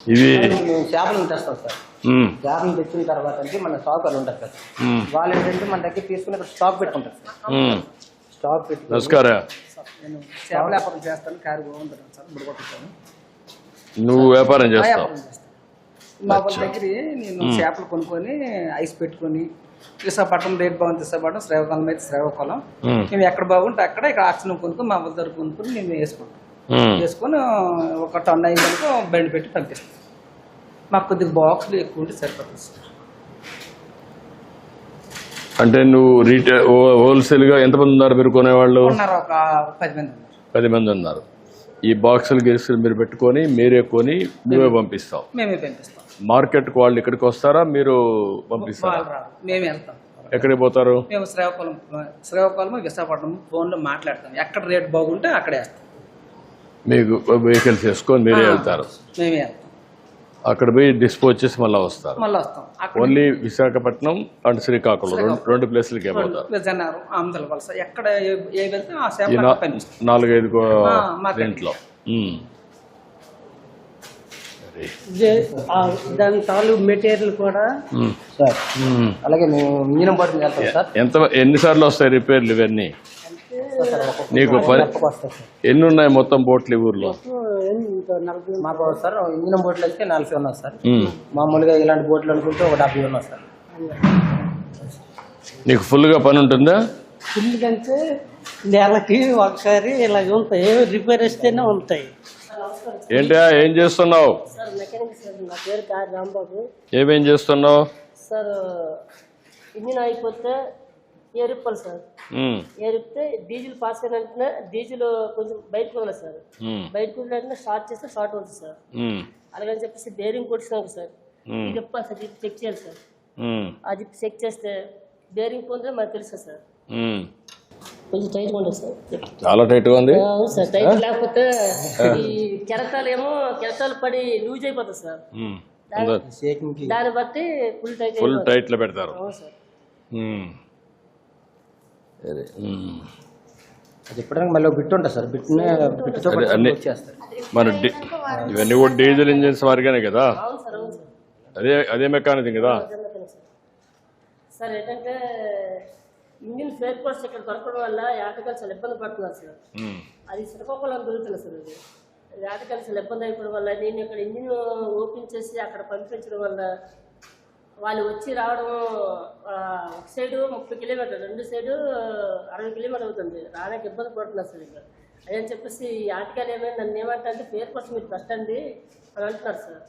ఇవి చేపలను తెస్తాం సార్. ఉమ్, చేపలను తెచ్చిన తర్వాత అంటే మన స్టాక్ అని ఉంటుంది సార్ వాళ్ళు ఏంటంటే మన దగ్గర తీసుకుని ఇక్కడ స్టాక్ పెట్టుకుంటారు సార్. స్టాక్ పెట్టుకుని నమస్కారం. నేను చేపల వ్యాపారం చేస్తాను కారు బాగుంటాను సార్ బుడగొట్టుతాను నువ్వు వ్యాపారం చేస్తావు? చేస్తాను. మా వాళ్ళ దగ్గర నేను చేపలు కొనుక్కొని ఐస్ పెట్టుకొని విశాఖపట్నం రేట్ బాగుంది విశాఖపట్నం శ్రీకాకుళం అయితే శ్రీకాకుళం. మేము. ఎక్కడ బాగుంటే అక్కడ ఇక్కడ ఆక్సిజన్ కొనుక్కొని మా వాళ్ళ దగ్గర కొనుక్కొని మేము వేసుకుంటాం. ఉమ్. వేసుకొని ఒక టన్ అయిందనుకో బండి పెట్టి పంపిస్తాం మాకు కొద్దిగా బాక్సులు ఎక్కువ ఉంటే సరిపోతుంది సార్. అంటే నువ్వు రీటైల్ హోల్సేల్గా ఎంతమంది ఉన్నారు మీరు కొనేవాళ్ళు? ఉన్నారు ఒక పది మంది ఉన్నారు. పది మంది ఉన్నారు. ఈ బాక్సులు గిరిసులు మీరు పెట్టుకొని మీరే కొని నువ్వే పంపిస్తావు మేమే పంపిస్తాం. మార్కెట్కు వాళ్ళు ఇక్కడికి వస్తారా? మీరు పంపిస్తారా? మేమే వెళ్తాం. ఎక్కడికి పోతారు? మేము శ్రీకాకుళం శ్రీకాకుళం విశాఖపట్నం ఫోన్లో మాట్లాడతాం. ఎక్కడ రేట్ బాగుంటే అక్కడే వేస్తాం. మీకు వెహికల్స్ వేసుకొని మీరే వెళ్తారు. అక్కడ పోయి డిస్పోజ్ చేసి మళ్ళీ వస్తారు. మళ్ళీ వస్తాం. అక్కడ ఓన్లీ విశాఖపట్నం అండ్ శ్రీకాకుళం రెండు ప్లేసులకే ఎక్కడ నాలుగైదు. దీంట్లో దాని తాలూ మెటీరియల్ కూడా. సార్. అలాగే మేము మీనం ఎంత ఎన్నిసార్లు వస్తాయి రిపేర్లు ఇవన్నీ? నీకు పని ఎన్ని ఉన్నాయి మొత్తం బోట్లు ఈ ఊర్లో? మాకు సార్ ఇంజనం బోట్లు అయితే నలభై ఉన్నాయి సార్. మామూలుగా ఇలాంటి బోట్లు అనుకుంటే ఒక డెబ్బై ఉన్నాయి సార్. నీకు ఫుల్గా పని ఉంటుందా? ఫుల్ కంటే నెలకి ఒకసారి ఇలాగ ఉంటాయి ఏమి రిపేర్ వస్తేనే ఉంటాయి. ఏంటా ఏం చేస్తున్నావు? సార్ మెకానిక్ సార్ నా పేరు కార్ రాంబాబు. ఏమేం చేస్తున్నావు? సార్ ఇంజిన్ అయిపోతే ఏరిప్పాలి సార్. ఉమ్. ఏరిపితే డీజిల్ పాస్ అయిన వెంటనే డీజిల్ కొంచెం బయటకు వదలదు సార్. బయటకు వదిలిన వెంటనే షార్ట్ చేస్తే షార్ట్ అవుతుంది సార్. అలాగని చెప్పేసి బేరింగ్ కొట్టినాక సార్. చెప్పాలి సార్ చెక్ చేయాలి సార్. జిప్ చెక్ చేస్తే బేరింగ్ పోతే మనకు తెలుసు సార్. కొంచెం టైట్గా ఉంటుంది సార్. చాలా టైట్గా ఉంది అవును సార్ టైట్ లేకపోతే ఈ కెరటాలు ఏమో కెరటాలు పడి లూజ్ అయిపోతుంది సార్. దాన్ని బట్టి ఫుల్ టైట్ ఫుల్ టైట్ పెడతారు. అవును సార్. అది. మళ్ళీ ఒక బిట్ ఉంటుంది సార్? బిట్నే బిట్తో అదే, అన్ని వచ్చేస్తారు మన డి- ఇవన్నీ కూడా డీజిల్ ఇంజిన్స్ వారిగానే కదా? అవును సార్ అవును సార్. అదే అదే మెకానిజం కదా? సార్. సార్ ఏంటంటే ఫేర్ ఇక్కడ దొరకడం వల్ల చాలా ఇబ్బంది పడుతున్నారు సార్. ఉమ్. అది శ్రీకాకుళం దొరుకుతుంది సార్ అది. ఆటగాళ్ళు చాలా ఇబ్బంది అయిపోవడం వల్ల నేను ఇక్కడ ఇంజిన్ ఓపెన్ చేసి అక్కడ పంపించడం వల్ల వాళ్ళు వచ్చి రావడం ఒక సైడు ముప్పై కిలోమీటర్లు రెండు సైడు అరవై కిలోమీటర్ అవుతుంది. రావడానికి ఇబ్బంది పడుతుంది సార్ ఇక్కడ అదని చెప్పేసి ఈ ఏమైనా నన్ను ఏమంటారంటే పేరు కోసం మీరు పెట్టండి అని అంటున్నారు సార్.